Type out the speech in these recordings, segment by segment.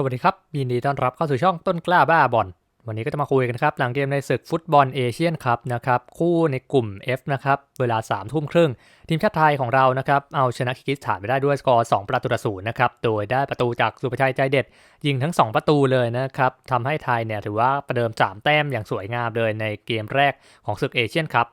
สวัสดีครับ ยินดีต้อนรับเข้าสู่ช่องต้นกล้าบ้าบอลวันนี้ก็จะมาคุยกันครับ หลังเกมในศึกฟุตบอลเอเชียนครับนะครับ คู่ในกลุ่ม F นะครับ เวลา3ามทุ่มครึ่ง ทีมชาติไทยของเรานะครับเอาชนะคิกิสถานไปได้ด้วยสกอร์ 2 ประตูต่อศูนย์นะครับโดยได้ประตูจากสุภชัยใจเด็ด ยิงทั้ง 2 ประตูเลยนะครับทำให้ไทยเนี่ยถือว่าประเดิม3แต้มอย่างสวยงามเลยในเกมแรกของศึกเอเชียนคัพ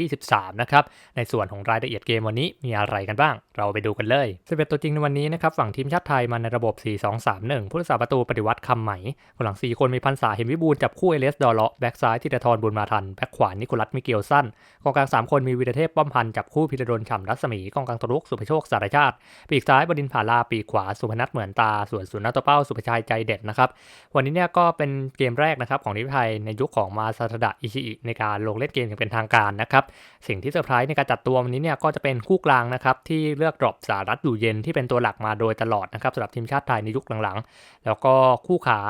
2023 นะครับในส่วนของรายละเอียดเกมวันนี้มีอะไรกันบ้าง เราไปดูกันเลย11ตัวจริงในวันนี้นะครับฝั่งทีมชาติไทยมาในระบบ 4-2-3-1 ผู้รักษาประตูปฏิวัติคำไหมคนหลัง 4 คนมีพันษาเห็นวิบูลจับคู่เอเลสดอเลาะแบ็กซ้ายทิตทรบุญมาทันแบ็กขวานิโคลัสมิเกลสันกองกลาง3คนมีวีรเทพป้อมพันจับคู่พิรดลฉ่ำรัศมีกองกลางตรุกสุภโชคสารชาติ ปีกซ้ายบดินผาลาปีกขวาสุพนัทเหมือนตา ส่วนสุนัตตัวเป้าสุภชัยใจเด็ดนะครับ วันนี้เนี่ยก็เป็นเกมแรกนะครับของทีมไทยในยุคของมาซาทดะอิชิอิในการลงเล่นเกมอย่างเป็นทางการนะครับสิ่งที่เซอร์ไพรส์ในการจัดตัววันนี้เนี่ยก็จะเป็นคู่กลางนะครับที่เลือกดรอปสารัตอยู่เย็นที่เป็นตัวหลักมาโดยตลอดนะครับสำหรับทีมชาติไทยในยุคหลังๆ แล้วก็คู่ขา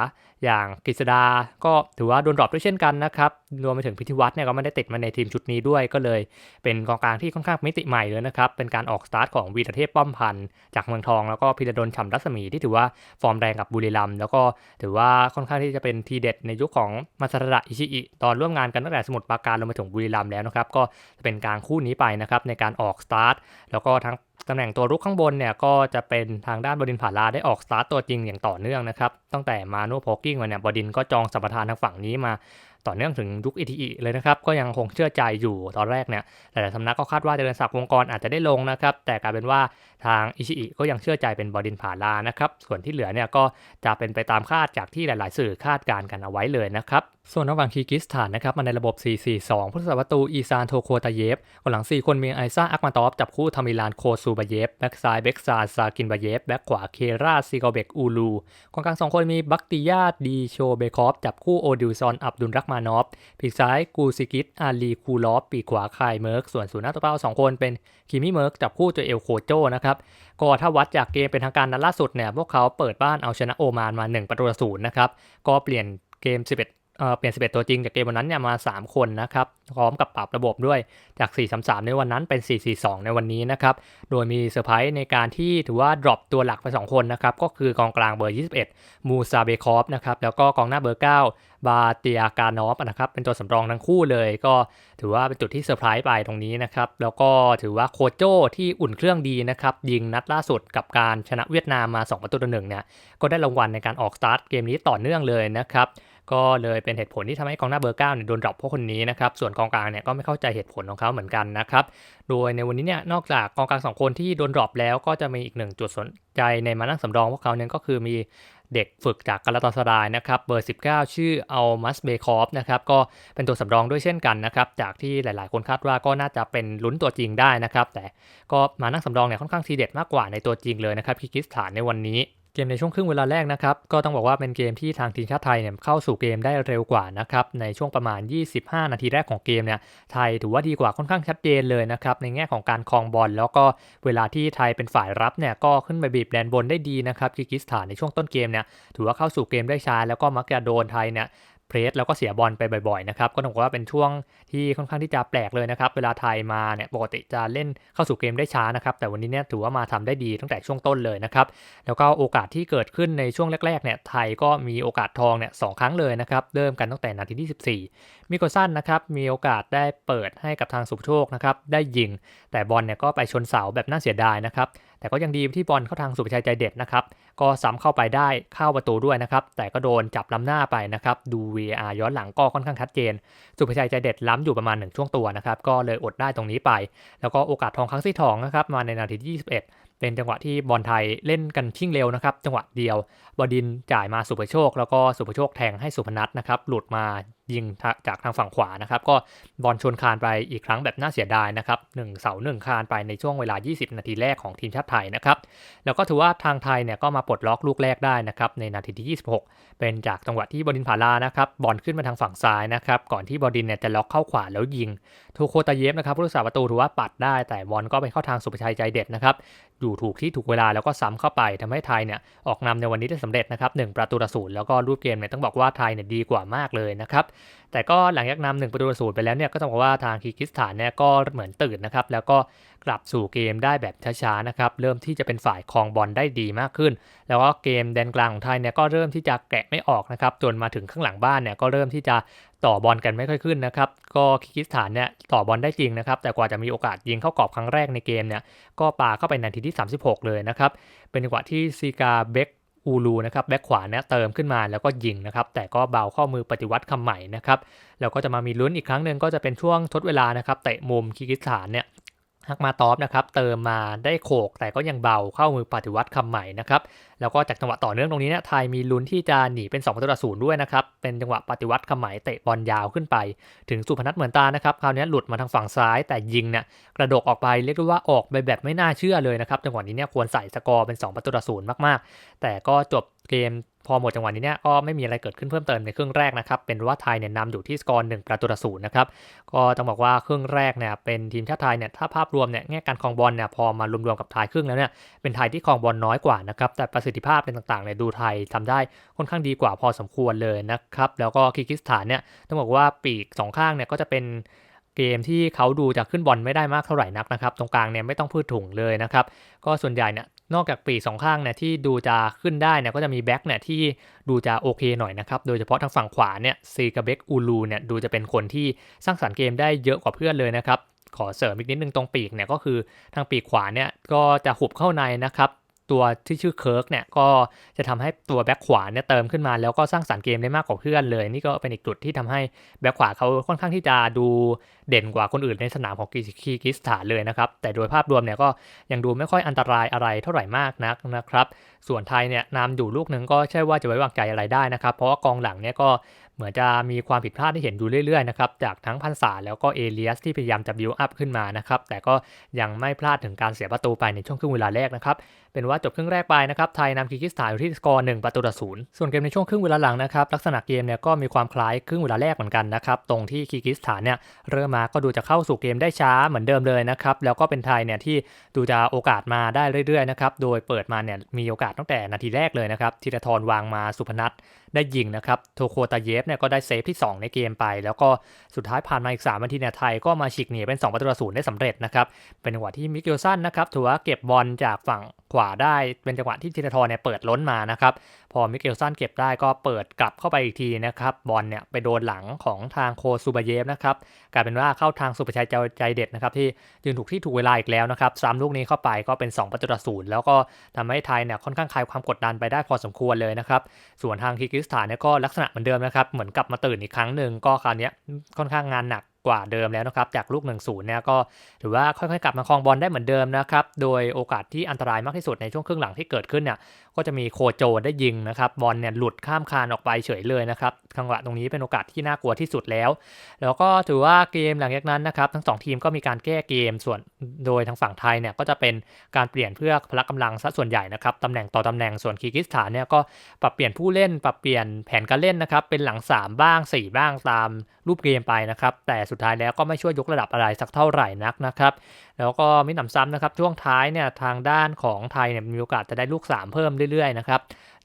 อย่างกฤษดาก็ถือว่าโดนดรอปด้วยเช่นกันนะครับรวมไปถึงพิธีวัฒน์เนี่ยก็ไม่ได้ติดมาในทีมชุดนี้ด้วย ก็เลยเป็นกองกลางที่ค่อนข้างมิติใหม่เลยนะครับ เป็นการออกสตาร์ทของวีรเทพป้อมพันธ์จากเมืองทอง แล้วก็พิรดลฉ่ำรัศมีที่ถือว่าฟอร์มแรงกับบุรีรัมย์แล้วก็ถือว่าค่อนข้างที่จะเป็นทีเด็ดในยุคของมาซาระอิชิอิตอนร่วมงานกันตั้งแต่สมุทรปราการลงมาถึงบุรีรัมย์แล้วนะครับก็จะเป็นการคู่นี้ไปนะครับในการออกสตาร์ทแล้วก็ทั้ง ตำแหน่งตัวรุกข้างบนเนี่ยก็จะเป็นทางด้านบดินผาลาได้ออกสตาร์ตตัวจริงอย่างต่อเนื่องนะครับ ตั้งแต่มาโนโพกิ้งมาเนี่ยบดินก็จองสัมปทานทางฝั่งนี้มา ต่อเนื่องถึงยุคอีทีเลยนะครับ ก็ยังคงเชื่อใจอยู่ตอนแรกเนี่ยหลายๆสำนักก็คาดว่าเจริญศักดิ์วงกรอาจจะได้ลงนะครับ แต่กลายเป็นว่าทางอิชิอิก็ยังเชื่อใจเป็นบอดินผาลานะครับ ส่วนที่เหลือเนี่ยก็จะเป็นไปตามคาดจากที่หลาย ๆ สื่อคาดการณ์กันเอาไว้เลยนะครับส่วนระหว่างคีกิสถานนะครับมาในระบบ 4-4-2 ผู้รักษาประตูอีซานโทโคตาเยฟคนหลัง 4 คนมีไอซ่าอักมาตอฟจับคู่ทามิลานโคซูบาเยฟแบ็กซ้ายเบ็กซาซากินบาเยฟแบ็กขวาเคราซิกเบกอูลูกองกลาง 2 คนมีบักติยาดีโชเบคอฟจับคู่โอดิวซอนอับดุลรักมานอฟปีกซ้ายกูซิกิตอาลีคูลอฟปีกขวาคายเมิร์กส่วนศูนย์หน้าตัวเป้าสองคนเป็นคิมิเมิร์กจับคู่โจเอลโคโจนะครับก็ถ้าวัดจากเกมเป็นทางการนัดล่าสุดเนี่ยพวกเขาเปิดบ้านเอาชนะโอมานมา 1 ประตูต่อศูนย์นะครับก็เปลี่ยนเกม 11 เปลี่ยน 11 ตัวจริงจากเกมวันนั้นเนี่ยมา 3 คนนะครับ พร้อมกับปรับระบบด้วยจาก 4-3-3 ในวันนั้นเป็น 4-4-2 ในวันนี้นะครับ โดยมีเซอร์ไพรส์ในการที่ถือว่าดรอปตัวหลักไป 2 คนนะครับ ก็คือกองกลางเบอร์ 21 มูซาเบคอฟนะครับ แล้วก็กองหน้าเบอร์ 9 บาเตียการนอฟนะครับ เป็นตัวสำรองทั้งคู่เลย ก็ถือว่าเป็นจุดที่เซอร์ไพรส์ไปตรงนี้นะครับ แล้วก็ถือว่าโคโจที่อุ่นเครื่องดีนะครับยิงนัดล่าสุดกับการชนะเวียดนามมา 2 ประตูต่อหนึ่งเนี่ยก็ได้รางวัลในการออกสตาร์ทเกมนี้ต่อเนื่องเลยนะครับ ก็เลยเป็นเหตุผลที่ทำให้กองหน้าเบอร์เก้าเนี่ยโดนดรอปพวกคนนี้นะครับ ส่วนกองกลางเนี่ยก็ไม่เข้าใจเหตุผลของเขาเหมือนกันนะครับ โดยในวันนี้เนี่ยนอกจากกองกลางสองคนที่โดนดรอปแล้วก็จะมีอีกหนึ่งจุดสนใจในมานั่งสำรองพวกเขาเนี่ยก็คือมีเด็กฝึกจากกาลาตาสรายนะครับเบอร์ 19 ชื่ออัลมัสเบคอฟนะครับก็เป็นตัวสำรองด้วยเช่นกันนะครับจากที่หลาย ๆ คนคาดว่าก็น่าจะเป็นลุ้นตัวจริงได้นะครับแต่ก็มานั่งสำรองเนี่ยค่อนข้างทีเด็ดมากกว่าในตัวจริงเลยนะครับคิกิสถานในวันนี้ เกมในช่วงครึ่งเวลาแรกนะครับ ก็ต้องบอกว่าเป็นเกมที่ทางทีมชาติไทยเนี่ยเข้าสู่เกมได้เร็วกว่านะครับ ในช่วงประมาณ 25 นาทีแรกของเกมเนี่ยไทยถือว่าดีกว่าค่อนข้างชัดเจนเลยนะครับ ในแง่ของการคลองบอลแล้วก็เวลาที่ไทยเป็นฝ่ายรับเนี่ยก็ขึ้นไปบีบแดนบนได้ดีนะครับกิกิสถานในช่วงต้นเกมเนี่ยถือว่าเข้าสู่เกมได้ช้าแล้วก็มักจะโดนไทยเนี่ย เพรสแล้วก็เสียบอลไปบ่อยๆนะครับก็ต้องบอกว่าเป็นช่วงที่ค่อนข้างที่จะแปลกเลยนะครับเวลาไทยมาเนี่ยปกติจะเล่นเข้าสู่เกมได้ช้านะครับแต่วันนี้เนี่ยถือว่ามาทำได้ดีตั้งแต่ช่วงต้นเลยนะครับแล้วก็โอกาสที่เกิดขึ้นในช่วงแรกๆเนี่ยไทยก็มีโอกาสทองเนี่ยสครั้งเลยนะครับเริ่มกันตั้งแต่นาทีที่ 14 มิโกซันนะครับมีโอกาสได้เปิดให้กับทางสุภโชคนะครับได้ยิง แต่บอลเนี่ยก็ไปชนเสาแบบน่าเสียดายนะครับ แต่ก็ยังดีที่บอลเข้าทางสุภชัยใจเด็ดนะครับ ก็ซ้ำเข้าไปได้เข้าประตูด้วยนะครับ แต่ก็โดนจับล้ำหน้าไปนะครับ ดู VR ย้อนหลังก็ค่อนข้างชัดเจน สุภชัยใจเด็ดล้ำอยู่ประมาณ 1 ช่วงตัวนะครับ ก็เลยอดได้ตรงนี้ไป แล้วก็โอกาสทองครั้งที่ทองนะครับ มาในนาทีที่ 21เป็นจังหวะที่บอลไทยเล่นกันชิ่งเร็วนะครับ จังหวะเดียว บดินจ่ายมาสุภโชค แล้วก็สุภโชคแทงให้สุพนัทนะครับ หลุดมา ยิงจากทางฝั่งขวานะครับ ก็บอลชนคานไปอีกครั้งแบบน่าเสียดายนะครับหนึ่งเสาหนึ่งคานไปในช่วงเวลา 20 นาทีแรกของทีมชาติไทยนะครับ แล้วก็ถือว่าทางไทยเนี่ยก็มาปลดล็อกลูกแรกได้นะครับในนาทีที่ 26 เป็นจากจังหวะที่บอดินผาลานะครับบอลขึ้นมาทางฝั่งซ้ายนะครับก่อนที่บอดินเนี่ยจะล็อกเข้าขวาแล้วยิงทูโคตาเยฟนะครับผู้รักษาประตูถือว่าปัดได้แต่บอลก็ไปเข้าทางสุภชัยใจเด็ดนะครับ อยู่ถูกที่ถูกเวลาแล้วก็ซ้ำเข้าไปทำให้ไทยเนี่ยออกนำในวันนี้ได้สำเร็จนะครับหประตูต่อศูนย์แล้วก็รูปเกมเนี่ยต้องบอกว่าไทยเนี่ยดีกว่ามากเลยนะครับแต่ก็หลังจากนำหนึ่งประตูต่อศูนย์ไปแล้วเนี่ยก็ต้องบอกว่าทางคีกิสถานเนี่ยก็เหมือนตื่นนะครับแล้วก็กลับสู่เกมได้แบบช้าๆนะครับเริ่มที่จะเป็นฝ่ายครองบอลได้ดีมากขึ้น แล้วก็เกมแดนกลางของไทยเนี่ยก็เริ่มที่จะแกะไม่ออกนะครับจนมาถึงข้างหลังบ้านเนี่ยก็เริ่มที่จะ ต่อบอลกันไม่ค่อยขึ้นนะครับ ก็คิกิสถานเนี่ยต่อบอลได้จริงนะครับ แต่กว่าจะมีโอกาสยิงเข้ากรอบครั้งแรกในเกมเนี่ยก็ปาเข้าไปนาทีที่ 36 เลยนะครับ เป็นจังหวะที่ซีกาเบกอูลูนะครับแบ็คขวาเนี่ยเติมขึ้นมาแล้วก็ยิงนะครับ แต่ก็เบาข้อมือปฏิวัติคำใหม่นะครับ แล้วก็จะมามีลุ้นอีกครั้งหนึ่งก็จะเป็นช่วงทดเวลานะครับเตะมุมคิกิสถานเนี่ย ฮักมาตอฟนะครับเติมมาได้โขกแต่ก็ยังเบาเข้ามือปฏิวัติคำใหม่นะครับแล้วก็จากจังหวะต่อเนื่องตรงนี้เนี่ยไทยมีลุ้นที่จะหนีเป็น2ประตูต่อศูนย์ด้วยนะครับเป็นจังหวะปฏิวัติคำใหม่เตะบอลยาวขึ้นไป ถึงสุพนัทเหมือนตานะครับคราวนี้หลุดมาทางฝั่งซ้าย แต่ยิงเนี่ยกระโดดออกไปเรียกได้ว่าออกไปแบบไม่น่าเชื่อเลยนะครับจังหวะนี้เนี่ยควรใส่สกอร์เป็น 2 ประตูต่อศูนย์มากๆ แต่ก็จบ เกมพอหมดจังหวะนี้เนี่ยก็ไม่มีอะไรเกิดขึ้นเพิ่มเติมในครึ่งแรกนะครับ เป็นว่าไทยเนี่ยนำอยู่ที่สกอร์หนึ่งประตูต่อศูนย์นะครับ ก็ต้องบอกว่าครึ่งแรกเนี่ยเป็นทีมชาติไทยเนี่ยถ้าภาพรวมเนี่ยแง่การครองบอลเนี่ยพอมารวมๆกับไทยครึ่งแล้วเนี่ยเป็นไทยที่ครองบอลน้อยกว่านะครับ แต่ประสิทธิภาพเป็นต่างๆเนี่ยดูไทยทำได้ค่อนข้างดีกว่าพอสมควรเลยนะครับ แล้วก็คิกิสถานเนี่ยต้องบอกว่าปีกสองข้างเนี่ยก็จะเป็นเกมที่เขาดูจะขึ้นบอลไม่ได้มากเท่าไหร่นักนะครับ ตรงกลางเนี่ยไม่ต้องพูดถึงเลยนะครับ ก็ส่วนใหญ่เนี่ย นอกจากปีสองข้างเนี่ยที่ดูจะขึ้นได้เนี่ยก็จะมีแบ็กเนี่ยที่ดูจะโอเคหน่อยนะครับ โดยเฉพาะทางฝั่งขวาเนี่ยซีกาเบกอูลูเนี่ยดูจะเป็นคนที่สร้างสรรค์เกมได้เยอะกว่าเพื่อนเลยนะครับ ขอเสริมอีกนิดนึงตรงปีกเนี่ยก็คือทางปีกขวาเนี่ยก็จะหุบเข้าในนะครับ ตัวที่ชื่อเคิร์กเนี่ยก็จะทำให้ตัวแบ็คขวาเนี่ยเติมขึ้นมา แล้วก็สร้างสารรค์เกมได้มากกว่าเพื่อนเลย นี่ก็เป็นอีกจุดที่ทำให้แบ็คขวาเขาค่อนข้างที่จะดูเด่นกว่าคนอื่นในสนามของคีกิสถานเลยนะครับ แต่โดยภาพรวมเนี่ยก็ยังดูไม่ค่อยอันตรายอะไรเท่าไหร่มากนักนะครับ ส่วนไทยเนี่ยนำอยู่ลูกหนึ่งก็ใช่ว่าจะไว้วางใจอะไรได้นะครับ เพราะว่ากองหลังเนี่ยก็ มือนจะมีความผิดพลาดที่เห็นอยู่เรื่อยๆนะครับจากทั้งพันษาแล้วก็เอเลียสที่พยายามจะบิวอัพขึ้นมานะครับแต่ก็ยังไม่พลาดถึงการเสียประตูไปในช่วงครึ่งเวลาแรกนะครับเป็นว่าจบครึ่งแรกไปนะครับไทยนำคีกิสถานอยู่ที่สกอร์1ประตูต่อศูนย์ส่วนเกมในช่วงครึ่งเวลาหลังนะครับลักษณะเกมเนี่ยก็มีความคล้ายครึ่งเวลาแรกเหมือนกันนะครับตรงที่คีกิสถานเนี่ยเริ่มมาก็ดูจะเข้าสู่เกมได้ช้าเหมือนเดิมเลยนะครับแล้วก็เป็นไทยเนี่ยที่ดูจะโอกาสมาได้เรื่อยๆนะครับโดยเปิดมาเนี่ยมีโอกาสตั้งแต่นาทีแรกเลยนะครับธีรทรวางมาสุพนัทได้ยิงนะครับโทโคตาเยฟเนี่ยก็ได้เซฟที่ 2 ในเกมไป แล้วก็สุดท้ายผ่านมาอีก 3 นาทีเนี่ยไทยก็มาฉีกหนีเป็น 2 ประตูต่อศูนย์ได้สำเร็จนะครับ เป็นจังหวะที่มิเกลสันนะครับถือว่าเก็บบอลจากฝั่งขวาได้เป็นจังหวะที่ธีรทรเนี่ยเปิดล้นมานะครับ พอมิเกลสันเก็บได้ก็เปิดกลับเข้าไปอีกทีนะครับบอลเนี่ยไปโดนหลังของทางโคซูบาเยฟนะครับกลายเป็นว่าเข้าทางสุประชัยใจเด็ดนะครับที่ยืนถูกที่ถูกเวลาอีกแล้วนะครับซ้ำลูกนี้เข้าไปก็เป็น2ประตูต่อศูนย์แล้วก็ทำให้ไทยเนี่ยค่อนข้างคลายความกดดันไปได้พอสมควรเลยนะครับส่วนทางคีกิสถานเนี่ยก็ลักษณะเหมือนเดิมนะครับเหมือนกลับมาตื่นอีกครั้งหนึ่งก็คราวนี้ค่อนข้างงานหนัก กว่าเดิมแล้วนะครับ จากลูก1นศูนย์เนี่ยก็ถือว่าค่อยๆ กลับมาครองบอลได้เหมือนเดิมนะครับ โดยโอกาสที่อันตรายมากที่สุดในช่วงครึ่งหลังที่เกิดขึ้นเนี่ยก็จะมีโคโจได้ยิงนะครับบอลเนี่ยหลุดข้ามคานออกไปเฉยเลยนะครับจังหวะตรงนี้เป็นโอกาสที่น่ากลัวที่สุดแล้ว แล้วก็ถือว่าเกมหลังจากนั้นนะครับทั้ง 2 ทีมก็มีการแก้เกมส่วนโดยทางฝั่งไทยเนี่ยก็จะเป็นการเปลี่ยนเพื่อพละกำลังซะส่วนใหญ่นะครับตำแหน่งต่อตำแหน่งส่วนคีกิสถานเนี่ยก็ปรับเปลี่ยนผู้เล่นปรับเปลี่ยนแผนการเล่นนะครับเป็นหลัง 3 บ้าง 4 บ้างตามรูปเกมไปนะครับแต่สุดท้ายแล้วก็ไม่ช่วยยกระดับอะไรสักเท่าไหร่นักนะครับแล้วก็มิหนำซ้ำนะครับช่วงท้ายเนี่ยทางด้านของไทยเนี่ยมีโอกาสจะได้ลูก 3 เพิ่มเรื่อยๆนะครับ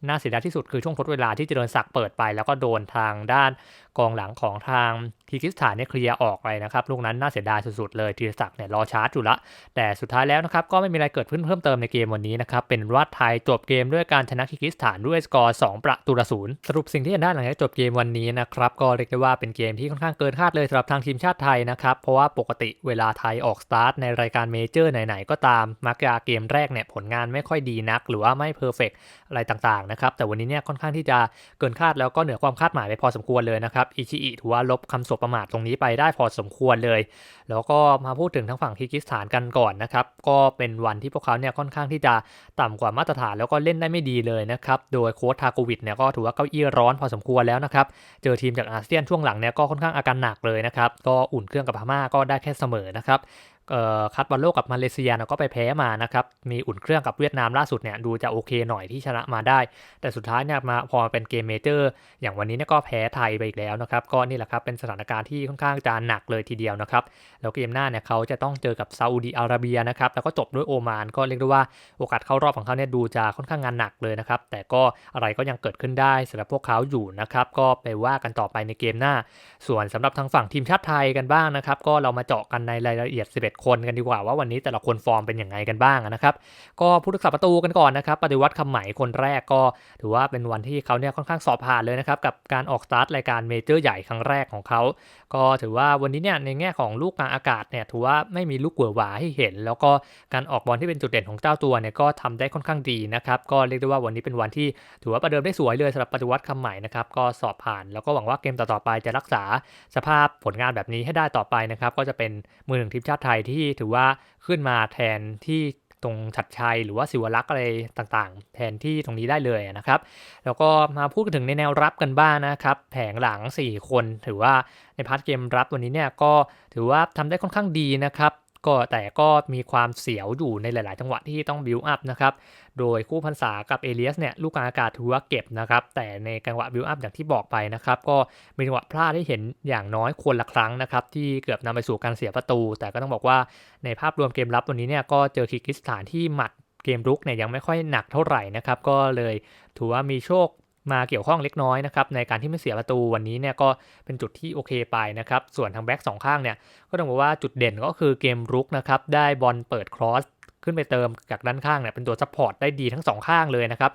น่าเสียดายที่สุดคือช่วงทดเวลาที่เจริญศักดิ์เปิดไป แล้วก็โดนทางด้านกองหลังของทางคีกิสถานเนี่ยเคลียร์ออกไปนะครับลูกนั้นน่าเสียดายสุดๆเลยทีศักดิ์เนี่ยรอชาร์จอยู่ละ แต่สุดท้ายแล้วนะครับก็ไม่มีอะไรเกิดขึ้นเพิ่มเติมในเกมวันนี้นะครับเป็นวัดไทยจบเกมด้วยการชนะคีกิสถานด้วยสกอร์2ประตูต่อศูนย์สรุปสิ่งที่เห็นได้หลังจากจบเกมวันนี้นะครับก็เรียกได้ว่าเป็นเกมที่ค่อนข้างเกินคาดเลยสำหรับทางทีมชาติไทยนะครับเพราะว่าปกติเวลาไทยออกสตาร์ทในรายการเมเจอร์ไหนๆก็ตามมักจะเกมแรกเนี่ยผลงานไม่ค่อยดีนัก หรือว่าไม่เพอร์เฟกอะไรต่างๆนะครับแต่วันนี้เนี่ยค่อนข้างที่จะเกินคาดแล้วก็เหนือความคาดหมายไปพอสมควรเลยนะครับอิชิอิถือว่าลบคำสบประมาทตรงนี้ไปได้พอสมควรเลย แล้วก็มาพูดถึงทางฝั่งคีกิสถานกันก่อนนะครับก็เป็นวันที่พวกเขาเนี่ยค่อนข้างที่จะต่ำกว่ามาตรฐานแล้วก็เล่นได้ไม่ดีเลยนะครับโดยโค้ชทาโกวิดเนี่ยก็ถือว่าเก้าอี้ร้อนพอสมควรแล้วนะครับเจอทีมจากอาเซียนช่วงหลังเนี่ยก็ค่อนข้างอาการหนักเลยนะครับก็อุ่นเครื่องกับพม่าก็ได้แค่เสมอนะครับ คัดบอลโลกกับมาเลเซียก็ไปแพ้มานะครับ มีอุ่นเครื่องกับเวียดนามล่าสุดเนี่ยดูจะโอเคหน่อยที่ชนะมาได้ แต่สุดท้ายเนี่ยมาพอเป็นเกมเมเจอร์ อย่างวันนี้เนี่ยก็แพ้ไทยไปอีกแล้วนะครับ ก็นี่แหละครับเป็นสถานการณ์ที่ค่อนข้างจะหนักเลยทีเดียวนะครับ แล้วเกมหน้าเนี่ยเขาจะต้องเจอกับซาอุดีอาระเบียนะครับ แล้วก็จบด้วยโอมาน ก็เรียกได้ว่าโอกาสเข้ารอบของเขาเนี่ยดูจะค่อนข้างงานหนักเลยนะครับ แต่ก็อะไรก็ยังเกิดขึ้นได้สำหรับพวกเขาอยู่นะครับ ก็ไปว่ากันต่อไปในเกมหน้า ส่วนสำหรับทางฝั่งทีมชาติไทยกันบ้างนะครับ ก็เรามาเจาะกันในรายละเอียด 11คนกันดีกว่าว่าวันนี้แต่ละคนฟอร์มเป็นยังไงกันบ้างนะครับ ก็ผู้รักษาประตูกันก่อนนะครับปฏิวัติคำไหมคนแรกก็ถือว่าเป็นวันที่เขาเนี่ยค่อนข้างสอบผ่านเลยนะครับกับการออกสตาร์ทรายการเมเจอร์ใหญ่ครั้งแรกของเขา ก็ถือว่าวันนี้เนี่ยในแง่ของลูกกลางอากาศเนี่ยถือว่าไม่มีลูกเกือหวาให้เห็น แล้วก็การออกบอลที่เป็นจุดเด่นของเจ้าตัวเนี่ยก็ทำได้ค่อนข้างดีนะครับก็เรียกได้ว่าวันนี้เป็นวันที่ถือว่าประเดิมได้สวยเลยสำหรับปฏิวัติคำใหม่นะครับก็สอบผ่านแล้วก็หวังว่าเกมต่อๆไปจะรักษาสภาพผลงานแบบนี้ให้ได้ต่อไปนะครับก็จะเป็นมือหนึ่งทีมชาติไทยที่ถือว่าขึ้นมาแทนที่ตรงชัดชัยหรือว่าสิวลักษ์อะไรต่างๆ แทนที่ตรงนี้ได้เลยนะครับ แล้วก็มาพูดถึงในแนวรับกันบ้างนะครับแผงหลัง 4 คน ถือว่าในพาร์ทเกมรับวันนี้เนี่ยก็ถือว่าทำได้ค่อนข้างดีนะครับ ก็แต่ก็มีความเสียวอยู่ในหลาย ๆ จังหวะที่ต้องบิวอัพนะครับ โดยคู่พันษากับเอเลียสเนี่ยลูกกลางอากาศถือว่าเก็บนะครับ แต่ในจังหวะบิวอัพอย่างที่บอกไปนะครับ ก็มีจังหวะพลาดให้เห็นอย่างน้อยคนละครั้งนะครับ ที่เกือบนำไปสู่การเสียประตู แต่ก็ต้องบอกว่าในภาพรวมเกมรับวันนี้เนี่ยก็เจอคีร์กิสถานที่หมัดเกมรุกเนี่ยยังไม่ค่อยหนักเท่าไหร่นะครับ ก็เลยถือว่ามีโชค มาเกี่ยวข้องเล็กน้อยนะครับในการที่ไม่เสียประตูวันนี้เนี่ยก็เป็นจุดที่โอเคไปนะครับส่วนทางแบ็กสองข้างเนี่ยก็ต้องบอกว่าจุดเด่นก็คือเกมรุกนะครับได้บอลเปิดครอสขึ้นไปเติมจากด้านข้างเนี่ยเป็นตัวซัพพอร์ตได้ดีทั้งสองข้างเลยนะครับ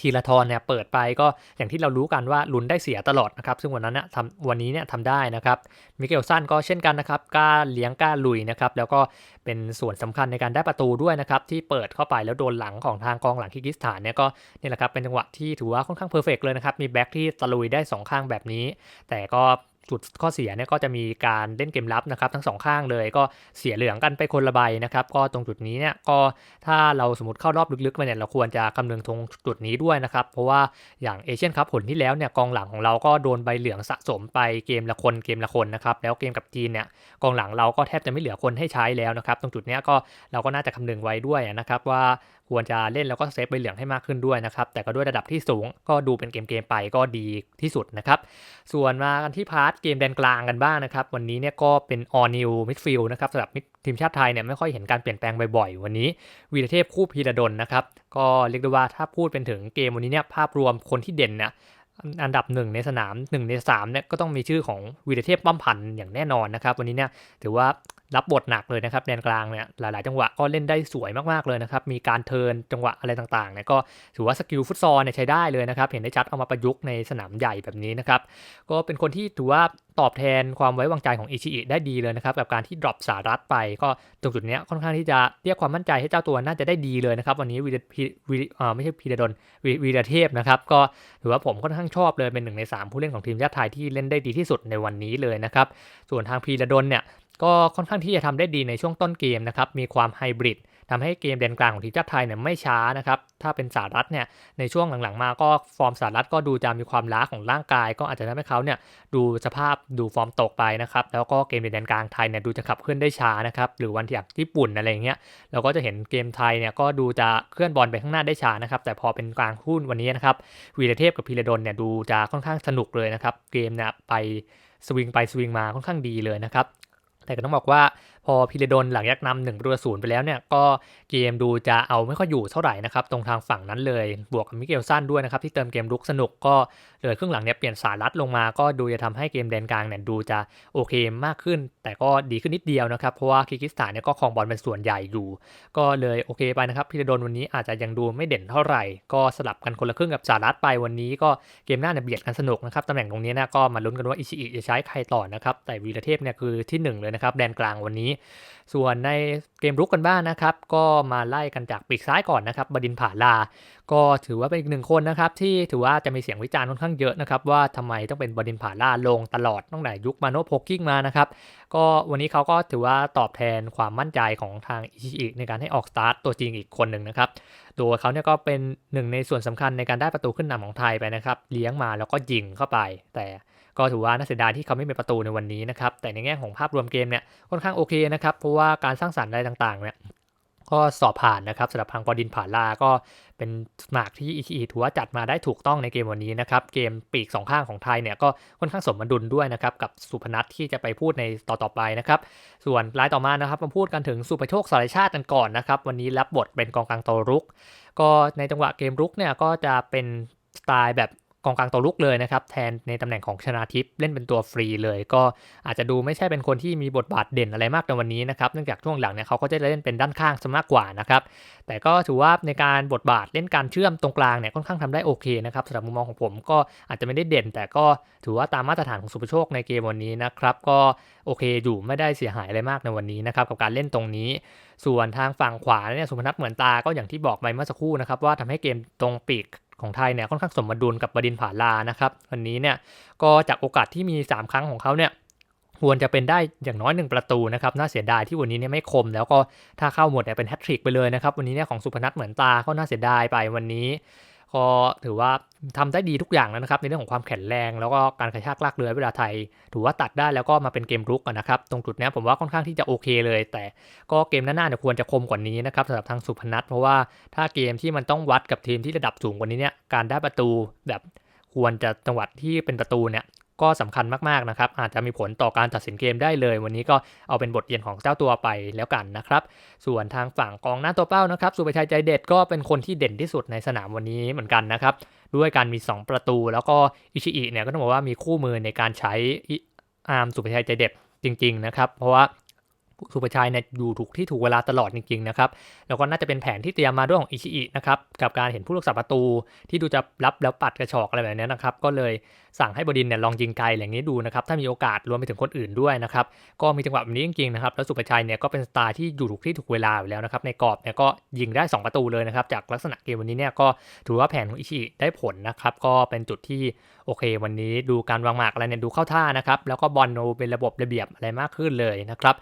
ทีละทอนเนี่ยเปิดไปก็อย่างที่เรารู้กันว่าลุ้นได้เสียตลอดนะครับ ซึ่งวันนั้นเนี่ยทำวันนี้เนี่ยทำได้นะครับมิเกลสันก็เช่นกันนะครับกล้าเลี้ยงกล้าลุยนะครับแล้วก็เป็นส่วนสำคัญในการได้ประตูด้วยนะครับที่เปิดเข้าไปแล้วโดนหลังของทางกองหลังคิกิสถานเนี่ยก็นี่แหละครับเป็นจังหวะที่ถือว่าค่อนข้างเพอร์เฟกเลยนะครับมีแบ็กที่ตะลุยได้ 2 ข้างแบบนี้ แต่ก็ จุดข้อเสียเนี่ยก็จะมีการเล่นเกมรับนะครับทั้งสองข้างเลยก็เสียเหลืองกันไปคนละใบนะครับก็ตรงจุดนี้เนี่ยก็ถ้าเราสมมติเข้ารอบลึกๆมาเนี่ยเราควรจะคำนึงตรงจุดนี้ด้วยนะครับเพราะว่าอย่างเอเชียนคัพผลที่แล้วเนี่ยกองหลังของเราก็โดนใบเหลืองสะสมไปเกมละคนเกมละคนนะครับแล้วเกมกับจีนเนี่ยกองหลังเราก็แทบจะไม่เหลือคนให้ใช้แล้วนะครับตรงจุดเนี้ยก็เราก็น่าจะคำนึงไว้ด้วยนะครับว่าควรจะเล่นแล้วก็เซฟใบเหลืองให้มากขึ้นด้วยนะครับ แต่ก็ด้วยระดับที่สูงก็ดูเป็นเกมเกมๆไปก็ดีที่สุดนะครับ ส่วนมากันที่พาร์ทเกมแดนกลางกันบ้างนะครับ วันนี้เนี่ยก็เป็น all new midfield นะครับสำหรับทีมชาติไทยเนี่ยไม่ค่อยเห็นการเปลี่ยนแปลงบ่อยๆ วันนี้วีรเทพคู่พีระดลนะครับก็เรียกได้ว่าถ้าพูดเป็นถึงเกมวันนี้เนี่ยภาพรวมคนที่เด่นนี่ยอันดับหนึ่งในสนามหนึ่งในสามเนี่ยก็ต้องมีชื่อของวีรเทพปั้มพันธ์อย่างแน่นอนนะครับ วันนี้เนี่ยถือว่า รับบทหนักเลยนะครับแดนกลางเนี่ยหลาย ๆ จังหวะก็เล่นได้สวยมาก ๆ เลยนะครับ มีการเทินจังหวะอะไรต่าง ๆ เนี่ยก็ถือว่าสกิลฟุตซอลเนี่ยใช้ได้เลยนะครับ เห็นได้ชัดเอามาประยุกต์ในสนามใหญ่แบบนี้นะครับ ก็เป็นคนที่ถือว่าตอบแทนความไว้วางใจของอิชิอิได้ดีเลยนะครับกับการที่ดรอปสารัตไป ก็ตรงจุดนี้ค่อนข้างที่จะเรียกความมั่นใจให้เจ้าตัวน่าจะได้ดีเลยนะครับวันนี้วีรพีวีอ่อไม่ใช่พีระดลวีวีรเทพนะครับก็ถือว่าผมค่อนข้างชอบเลยเป็นหนึ่งในสามผู้เล่นของทีมชาติไทยที่เล่นได้ดีที่สุดในวันนี้เลยนะครับส่วนทางพีระดลเนี่ย ก็ค่อนข้างที่จะทำได้ดีในช่วงต้นเกมนะครับ มีความไฮบริดทำให้เกมแดนกลางของทีมชาติไทยเนี่ยไม่ช้านะครับ ถ้าเป็นสหรัฐเนี่ยในช่วงหลังๆมาก็ฟอร์มสหรัฐก็ดูจะมีความล้าของร่างกาย ก็อาจจะทำให้เขาเนี่ยดูสภาพดูฟอร์มตกไปนะครับ แล้วก็เกมแดนกลางไทยเนี่ยดูจะขับเคลื่อนได้ช้านะครับ หรือวันที่อย่างญี่ปุ่นอะไรเงี้ย เราก็จะเห็นเกมไทยเนี่ยก็ดูจะเคลื่อนบอลไปข้างหน้าได้ช้านะครับ แต่พอเป็นกลางหุ้นวันนี้นะครับ วีรเทพกับพีระดลเนี่ยดูจะค่อนข้างสนุกเลยนะครับ เกมเนี่ยไปสวิงไปสวิงมาค่อนข้างดีเลยนะครับ แต่ก็ต้องบอกว่า พอพิเรดนหลังจากนำหนึ่งประตูศูนย์ไปแล้วเนี่ยก็เกมดูจะเอาไม่ค่อยอยู่เท่าไหร่นะครับตรงทางฝั่งนั้นเลยบวกกับมิเกลสันด้วยนะครับที่เติมเกมรุกสนุกก็เลยครึ่งหลังเนี่ยเปลี่ยนสารัดลงมาก็ดูจะทำให้เกมแดนกลางเนี่ยดูจะโอเคมากขึ้น แต่ก็ดีขึ้นนิดเดียวนะครับเพราะว่าคิกิสถานเนี่ยก็ครองบอลเป็นส่วนใหญ่อยู่ ก็เลยโอเคไปนะครับพิเรดนวันนี้อาจจะยังดูไม่เด่นเท่าไหร่ ก็สลับกันคนละครึ่งกับสารัดไปวันนี้ ก็เกมหน้าเนี่ยเบียดกันสนุกนะครับตำแหน่งตรงนี้นะก็มาลุ้นกันว่าอิชิอิจะใช้ใครต่อนะครับแต่วีรเทพเนี่ยคือที่หนึ่งเลยนะครับแดนกลางวันนี้ส่วนในเกมรุกกันบ้างนะครับ ก็มาไล่กันจากปีกซ้ายก่อนนะครับ บดินผาลา ก็ถือว่าเป็นอีกหนึ่งคนนะครับ ที่ถือว่าจะมีเสียงวิจารณ์ค่อนข้างเยอะนะครับ ว่าทำไมต้องเป็นบดินผาลาลงตลอดตั้งแต่ยุคมาโนโพกกิ้งมานะครับ ก็วันนี้เขาก็ถือว่าตอบแทนความมั่นใจของทางอิชิอิในการให้ออกสตาร์ทตัวจริงอีกคนหนึ่งนะครับโดยเขาเนี่ยก็เป็นหนึ่งในส่วนสำคัญในการได้ประตูขึ้นนำของไทยไปนะครับ เลี้ยงมาแล้วก็ยิงเข้าไป แต่ ก็ถือว่าน่าเสียดายที่เขาไม่มีประตูในวันนี้นะครับ แต่ในแง่ของภาพรวมเกมเนี่ยค่อนข้างโอเคนะครับ เพราะว่าการสร้างสรรค์อะไรต่างๆเนี่ยก็สอบผ่านนะครับสำหรับทางบอดินผ่านลาก็เป็นหมากที่อิชิอิถือว่าจัดมาได้ถูกต้องในเกมวันนี้นะครับ เกมปีกสองข้างของไทยเนี่ยก็ค่อนข้างสมดุลด้วยนะครับ กับสุพนัทที่จะไปพูดในต่อๆไปนะครับ ส่วนรายต่อมานะครับมาพูดกันถึงสุประโชคสารชาติกันก่อนนะครับ วันนี้รับบทเป็นกองกลางตัวรุก ก็ในจังหวะเกมรุกเนี่ยก็จะเป็นสไตล์แบบ กองกลางตัวลุกเลยนะครับ แทนในตำแหน่งของชนาทิพย์เล่นเป็นตัวฟรีเลย ก็อาจจะดูไม่ใช่เป็นคนที่มีบทบาทเด่นอะไรมากในวันนี้นะครับเนื่องจากช่วงหลังเนี่ยเขาก็จะเล่นเป็นด้านข้างซะมากกว่านะครับแต่ก็ถือว่าในการบทบาทเล่นการเชื่อมตรงกลางเนี่ยค่อนข้างทำได้โอเคนะครับสำหรับมุมมองของผมก็อาจจะไม่ได้เด่น แต่ก็ถือว่าตามมาตรฐานของสุภโชคในเกมวันนี้นะครับก็โอเคอยู่ไม่ได้เสียหายอะไรมากในวันนี้นะครับกับการเล่นตรงนี้ ส่วนทางฝั่งขวาเนี่ยสุพนัทเหมือนตาก็อย่างที่บอกไปเมื่อสักครู่นะครับว่าทำให้เกมตรงปีก ของไทยเนี่ยค่อนข้างสมดุลกับบดินผาลานะครับวันนี้เนี่ยก็จากโอกาสที่มี 3 ครั้งของเขาเนี่ยควรจะเป็นได้อย่างน้อย 1 ประตูนะครับน่าเสียดายที่วันนี้เนี่ยไม่คม แล้วก็ถ้าเข้าหมดเนี่ยเป็นแฮตทริกไปเลยนะครับวันนี้เนี่ยของสุพนัทเหมือนตาก็น่าเสียดายไปวันนี้ ก็ถือว่าทำได้ดีทุกอย่างแล้วนะครับ ในเรื่องของความแข็งแรง แล้วก็การกระชากลากเรือเวลาไทย ถือว่าตัดได้แล้วก็มาเป็นเกมรุกนะครับ ตรงจุดนี้ผมว่าค่อนข้างที่จะโอเคเลย แต่ก็เกมหน้าๆเนี่ยควรจะคมกว่านี้นะครับสำหรับทางสุพนัทเพราะว่าถ้าเกมที่มันต้องวัดกับทีมที่ระดับสูงกว่านี้เนี่ยการได้ประตูแบบควรจะจังหวัดที่เป็นประตูเนี่ย ก็สำคัญมากๆนะครับ อาจจะมีผลต่อการตัดสินเกมได้เลย วันนี้ก็เอาเป็นบทเรียนของเจ้าตัวไปแล้วกันนะครับ ส่วนทางฝั่งกองหน้าตัวเป้านะครับ สุภชัยใจเด็ดก็เป็นคนที่เด่นที่สุดในสนามวันนี้เหมือนกันนะครับ ด้วยการมี 2 ประตู แล้วก็อิชิอิเนี่ยก็ต้องบอกว่ามีคู่มือในการใช้อาร์มสุภชัยใจเด็ดจริง ๆ นะครับ เพราะว่าสุภชัยเนี่ยอยู่ถูกที่ถูกเวลาตลอดจริงๆนะครับ แล้วก็น่าจะเป็นแผนที่เตรียมมาด้วยของอิชิอินะครับ กับการเห็นผู้รักษาประตูที่ดูจะรับแล้วปัดกระชอกอะไรแบบนี้นะครับ ก็เลย สั่งให้บดินเนี่ยลองยิงไกลอย่างนี้ดูนะครับถ้ามีโอกาสรวมไปถึงคนอื่นด้วยนะครับก็มีจังหวะแบบนี้จริงๆนะครับแล้วสุภชัยเนี่ยก็เป็นสตาร์ที่อยู่ถูกที่ถูกเวลาอยู่แล้วนะครับในกรอบเนี่ยก็ยิงได้ 2 ประตูเลยนะครับจากลักษณะเกมวันนี้เนี่ยก็ถือว่าแผนของอิชิได้ผลนะครับก็เป็นจุดที่โอเค วันนี้ดูการวางหมากอะไรเนี่ยดูเข้าท่านะครับแล้วก็บอลโนเป็นระบบระเบียบอะไรมากขึ้นเลยนะครับ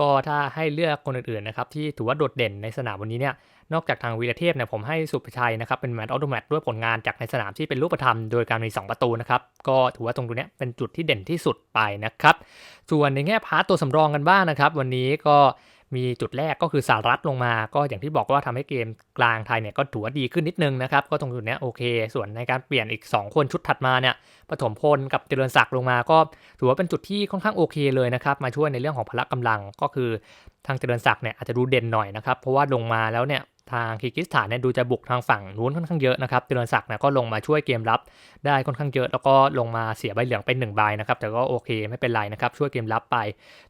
ก็ถ้าให้เลือกคนอื่นๆนะครับที่ถือว่าโดดเด่นในสนามวันนี้เนี่ย นอกจากทางวีรเทพเนี่ยผมให้สุภชัยนะครับเป็นแมตช์ออโตแมตด้วยผลงานจากในสนามที่เป็นรูปธรรมโดยการมี 2 ประตูนะครับก็ถือว่าตรงตรงนี้เป็นจุดที่เด่นที่สุดไปนะครับส่วนในแง่พาร์ตตัวสำรองกันบ้างนะครับวันนี้ก็มีจุดแรกก็คือสารัฐลงมาก็อย่างที่บอกว่าทำให้เกมกลางไทยเนี่ยก็ถือว่าดีขึ้นนิดนึงนะครับก็ตรงจุดนี้โอเค ส่วนในการเปลี่ยนอีก 2 คนชุดถัดมาเนี่ยปฐมพลกับเจริญศักดิ์ลงมา ก็ถือว่าเป็นจุดที่ค่อนข้างโอเคเลยนะครับมาช่วยในเรื่องของพละกำลังก็คือทางเจริญศักดิ์เนี่ยอาจจะดูเด่นหน่อยนะครับเพราะว่าลงมาแล้วเนี่ย ทางคีกิสถานเนี่ยดูจะบุกทางฝั่งนู้นค่อนข้างเยอะนะครับเจริญศักดิ์เนี่ยก็ลงมาช่วยเกมรับได้ค่อนข้างเยอะ แล้วก็ลงมาเสียใบเหลืองเป็น1ใบนะครับ แต่ก็โอเคไม่เป็นไรนะครับ ช่วยเกมรับไป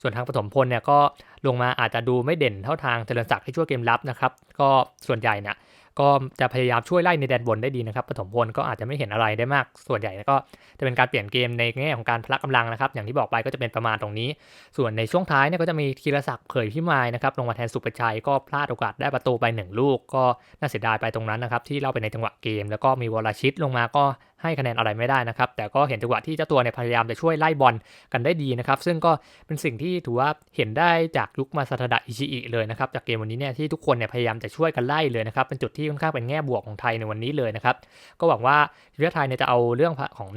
ส่วนทางปฐมพลเนี่ยก็ลงมาอาจจะดูไม่เด่นเท่าทางเจริญศักดิ์ที่ช่วยเกมรับนะครับ ก็ส่วนใหญ่เนี่ย ก็จะพยายามช่วยไล่ในแดนบนได้ดีนะครับปฐมพลก็อาจจะไม่เห็นอะไรได้มาก ส่วนใหญ่ก็จะเป็นการเปลี่ยนเกมในแง่ของการพละกำลังนะครับ อย่างที่บอกไปก็จะเป็นประมาณตรงนี้ ส่วนในช่วงท้ายเนี่ยก็จะมีธีรศักดิ์เผยพิมายนะครับลงมาแทนสุประชัยก็พลาดโอกาสได้ประตูไป 1 ลูก ก็น่าเสียดายไปตรงนั้นนะครับที่เราไปในจังหวะเกม แล้วก็มีวรชิตลงมาก็ ให้คะแนนอะไรไม่ได้นะครับ แต่ก็เห็นจังหวะที่เจ้าตัวเนี่ยพยายามจะช่วยไล่บอลกันได้ดีนะครับ ซึ่งก็เป็นสิ่งที่ถือว่าเห็นได้จากยุคมาซาตดะอิชิอิเลยนะครับ จากเกมวันนี้เนี่ยที่ทุกคนเนี่ยพยายามจะช่วยกันไล่เลยนะครับ เป็นจุดที่ค่อนข้างเป็นแง่บวกของไทยในวันนี้เลยนะครับ ก็หวังว่าทีมชาติไทยเนี่ยจะเอาเรื่องของ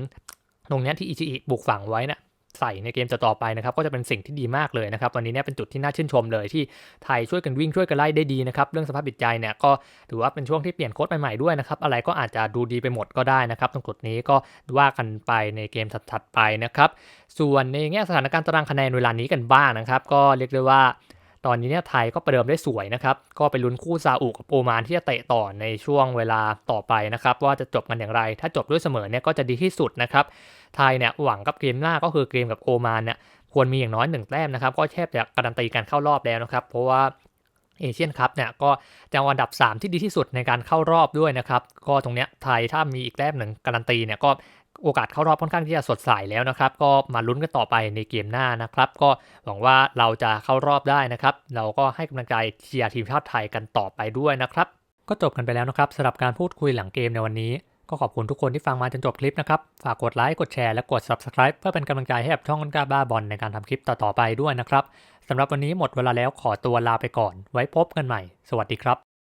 ตรงนี้ที่อิชิอิบุกฝังไว้นะ ใส่ในเกมต่อไปนะครับก็จะเป็นสิ่งที่ดีมากเลยนะครับวันนี้เนี่ยเป็นจุดที่น่าชื่นชมเลยที่ไทยช่วยกันวิ่งช่วยกันไล่ได้ดีนะครับเรื่องสภาพจิตใจเนี่ยก็ถือว่าเป็นช่วงที่เปลี่ยนโค้ดใหม่ๆด้วยนะครับอะไรก็อาจจะดูดีไปหมดก็ได้นะครับตรงจุดนี้ก็ว่ากันไปในเกมถัดๆไปนะครับส่วนในแง่สถานการณ์ตารางคะแนนเวลานี้กันบ้างนะครับก็เรียกได้ว่า ตอนนี้เนี่ยไทยก็ประเดิมได้สวยนะครับ ก็ไปลุ้นคู่ซาอุกับโอมานที่จะเตะต่อในช่วงเวลาต่อไปนะครับ ว่าจะจบกันอย่างไร ถ้าจบด้วยเสมอเนี่ยก็จะดีที่สุดนะครับ ไทยเนี่ยหวังกับเกมหน้าก็คือเกมกับโอมานเนี่ยควรมีอย่างน้อยหนึ่งแต้มนะครับ ก็แทบจะการันตีการเข้ารอบแล้วนะครับ เพราะว่าเอเชียนคัพเนี่ยก็จะอันดับ 3 ที่ดีที่สุดในการเข้ารอบด้วยนะครับ ก็ตรงเนี้ยไทยถ้ามีอีกแต้มหนึ่งการันตีเนี่ยก็ โอกาสเข้ารอบค่อนข้างที่จะสดใสแล้วนะครับ ก็มาลุ้นกันต่อไปในเกมหน้านะครับ ก็หวังว่าเราจะเข้ารอบได้นะครับ เราก็ให้กำลังใจเชียร์ทีมชาติไทยกันต่อไปด้วยนะครับ ก็จบกันไปแล้วนะครับสำหรับการพูดคุยหลังเกมในวันนี้ ก็ขอบคุณทุกคนที่ฟังมาจนจบคลิปนะครับ ฝากกดไลค์กดแชร์และกด subscribe เพื่อเป็นกำลังใจให้กับช่องก้นกล้าบ้าบอลในการทำคลิปต่อๆไปด้วยนะครับสำหรับวันนี้หมดเวลาแล้วขอตัวลาไปก่อน ไว้พบกันใหม่ สวัสดีครับ